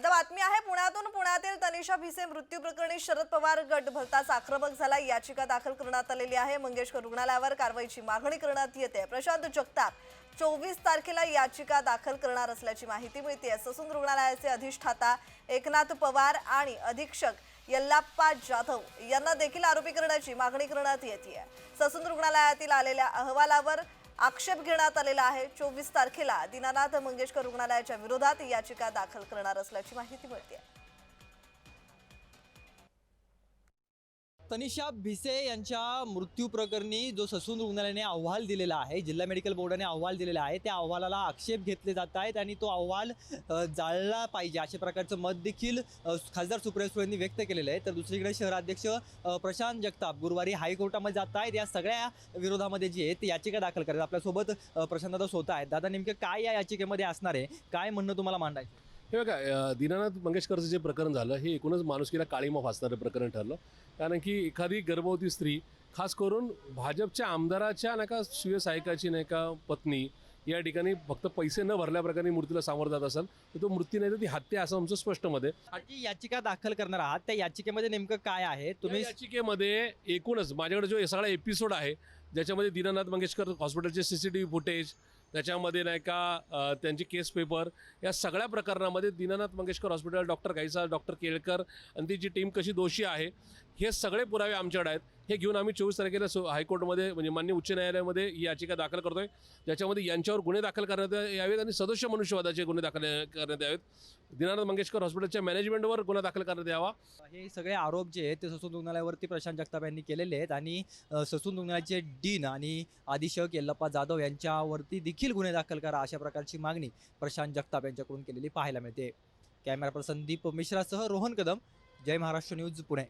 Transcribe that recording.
आता बातमी आहे पुण्यातून पुण्यातील तनिषा भिसे मृत्यू प्रकरणी शरद पवार गट भरताच आक्रमक झाला. याचिका दाखल करण्यात आलेली आहे. मंगेशकर रुग्णालयावर कारवाईची मागणी करण्यात येते. प्रशांत जगताप चोवीस तारखेला याचिका दाखल करणार असल्याची माहिती मिळते. ससून रुग्णालयाचे अधिष्ठाता एकनाथ पवार आणि अधीक्षक यल्लाप्पा जाधव यांना देखील आरोपी करण्याची मागणी करण्यात येते ससून रुग्णालयातील आलेल्या अहवालावर आक्षेप घेण्यात आलेला आहे. चोवीस तारखेला दीनानाथ मंगेशकर रुग्णालयाच्या विरोधात याचिका दाखल करणार असल्याची माहिती मिळते तनिषा भिसे यांच्या मृत्यू प्रकरणी जो ससून रुग्णालयाने अहवाल दिलेला आहे जिल्हा मेडिकल बोर्डाने अहवाल दिलेला आहे त्या अहवालाला आक्षेप घेतले जात आहेत आणि तो अहवाल जाळला पाहिजे अशा प्रकारचं मत देखील खासदार सुप्रिया सुळे यांनी व्यक्त केलेलं आहे. तर दुसरीकडे शहराध्यक्ष प्रशांत जगताप गुरुवारी हायकोर्टामध्ये जात आहेत. या सगळ्या विरोधामध्ये जी आहे ती याचिका दाखल करतात. आपल्यासोबत अ, प्रशांत दादा स्वतः आहेत. दादा नेमकं काय या याचिकेमध्ये असणार आहे? काय म्हणणं तुम्हाला मांडायचं? हे बघा दीनानाथ मंगेशकरचं जे प्रकरण झालं हे एकूणच माणुसकीला काळीमा फासणारं प्रकरण ठरलं. कारण की एखादी गर्भवती स्त्री खास करून भाजपच्या आमदाराच्या नाही का शिवसहायकाची नाही का पत्नी या ठिकाणी फक्त पैसे न भरल्या प्रकारे मृत्यूला सामोरं जात असेल तर तो मृत्यू नाही तर ती हत्या असं आमचं स्पष्ट आहे. जी याचिका दाखल करणार आहात त्या याचिकेमध्ये नेमकं काय आहे? तुम्ही याचिकेमध्ये एकूणच माझ्याकडे जो सगळा एपिसोड आहे ज्याच्यामध्ये दीनानाथ मंगेशकर हॉस्पिटलचे C C T V footage त्याच्यामध्ये नाही का त्यांची त्यांचे केस पेपर या सगळ्या प्रकरणामध्ये Dinanath Mangeshkar hospital doctor Ghaisas doctor Kelkar आणि ती जी टीम कशी दोषी आहे हे सगळे पुरावे आमच्याकडे आहेत. हे घेऊन आम्ही चोवीस तारखेला सु हायकोर्टमध्ये म्हणजे मान्य उच्च न्यायालयामध्ये ही याचिका दाखल करतोय. ज्याच्यामध्ये यांच्यावर गुन्हे दाखल करण्यात यावेत आणि सदस्य मनुष्यवादाचे गुन्हे दाखल करण्यात यावेत. दीनानाथ मंगेशकर हॉस्पिटलच्या मॅनेजमेंटवर गुन्हा दाखल करण्यात यावा. हे सगळे आरोप जे आहेत ते ससून रुग्णालयावरती प्रशांत जगताप यांनी केलेले आहेत आणि ससून रुग्णालयाचे डीन आणि आदिशक येल्लप्पा जाधव यांच्यावरती देखील गुन्हे दाखल करा अशा प्रकारची मागणी प्रशांत जगताप यांच्याकडून केलेली पाहायला मिळते. कॅमेरा पर्सन दीप मिश्रासह रोहन कदम जय महाराष्ट्र न्यूज पुणे.